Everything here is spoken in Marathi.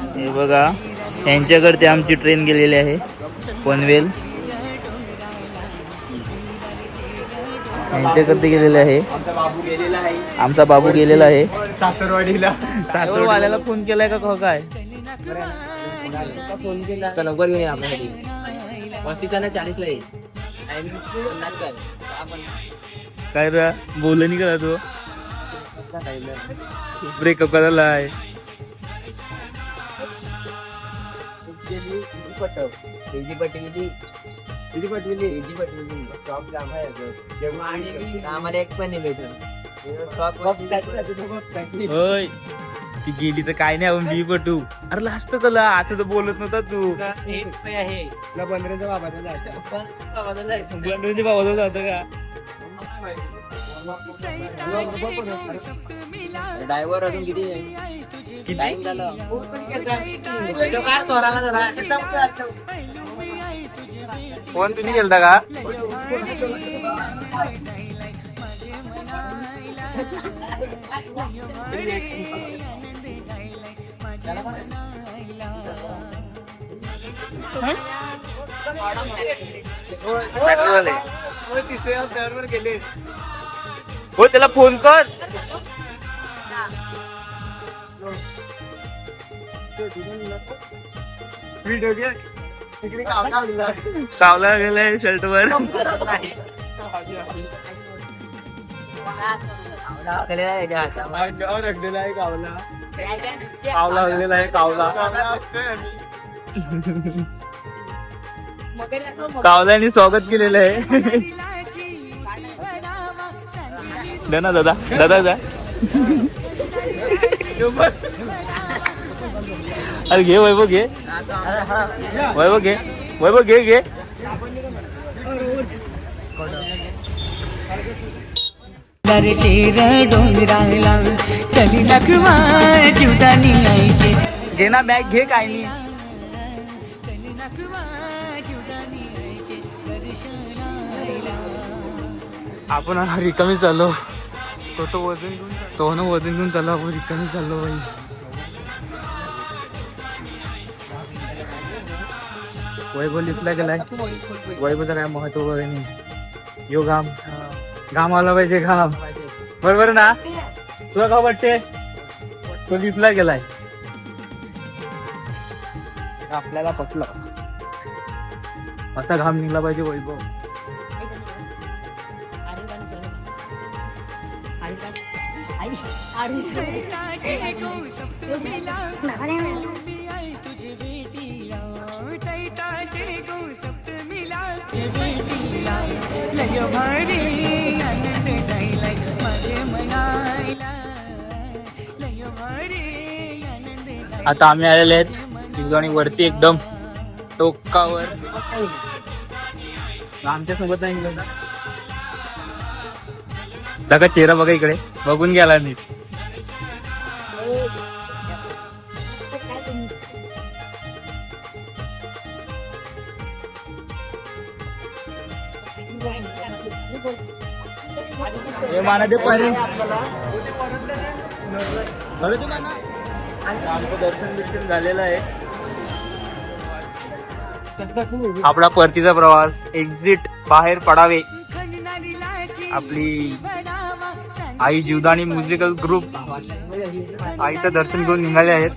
बघा यांच्याकडे आमची ट्रेन गेलेली आहे पनवेल. यांच्याकडे गेलेले आहे. आमचा बाबू गेलेला आहे. आमचा बाबू गेलेला आहे सासरवाडीला सासरवाल्याला फोन केलाय का काय? फोन केला चल लवकर घेऊन ना चाळीसला येईल काय करा तो? ब्रेकअप करायला आहे इजी पटविली किती पटविली लांब आहे आम्हाला एक पण नाही भेटलं. होय. ती गेली तर काय नाही आपण बी पटू अरे लास्ट तुला. आता तर बोलत नव्हता तू. आहे तुला बाबाचा जायचं. जातं का? ड्रायव्हर अजून किती झालं. फोन तुम्ही केलता का. तिसऱ्या गेले. हो त्याला फोन कर. व्हिडिओ घे. तिकडे काम काढला. कावला गेलाय शर्ट वर आहे गावला कावला गेलेला आहे कावला गावला कावल्याने स्वागत केलेलं आहे. दे ना दादा दादा जा. अरे घे वैभव घे. वैभव घे वैभव घे घे. दरशेर डोंगराला चली लखवा जुदानी आईचे. घे ना बॅग घे काय नाही आपण आता रिकामी चाललो. तो तो वजन घेऊन तो ना वजन घेऊन चाललो. आपण रिकामी चाललो बाई. वैभव लिफ्टला गेलाय. वैभवचं काय महत्त्व वगैरे नाही यो घाम आला पाहिजे घाम बरोबर ना तुला का वाटते तो लिफ्टला गेलाय आपल्याला पटलं असा घाम निघला पाहिजे वैभव चैताचे गौसप्तमीला आता आम्ही आलेले आहेत. आणि वरती एकदम टोकावर. आमच्यासोबत नाही दादा चेहरा बघा इकडे. बघून गेला नीट. हे मानाचे पाणी आमचं दर्शन बिर्शन झालेलं आहे. आपला परतीचा प्रवास एक्झिट बाहेर पडावे. आपली आई जीवदानी म्युझिकल ग्रुप आईचं दर्शन घेऊन निघाले आहेत.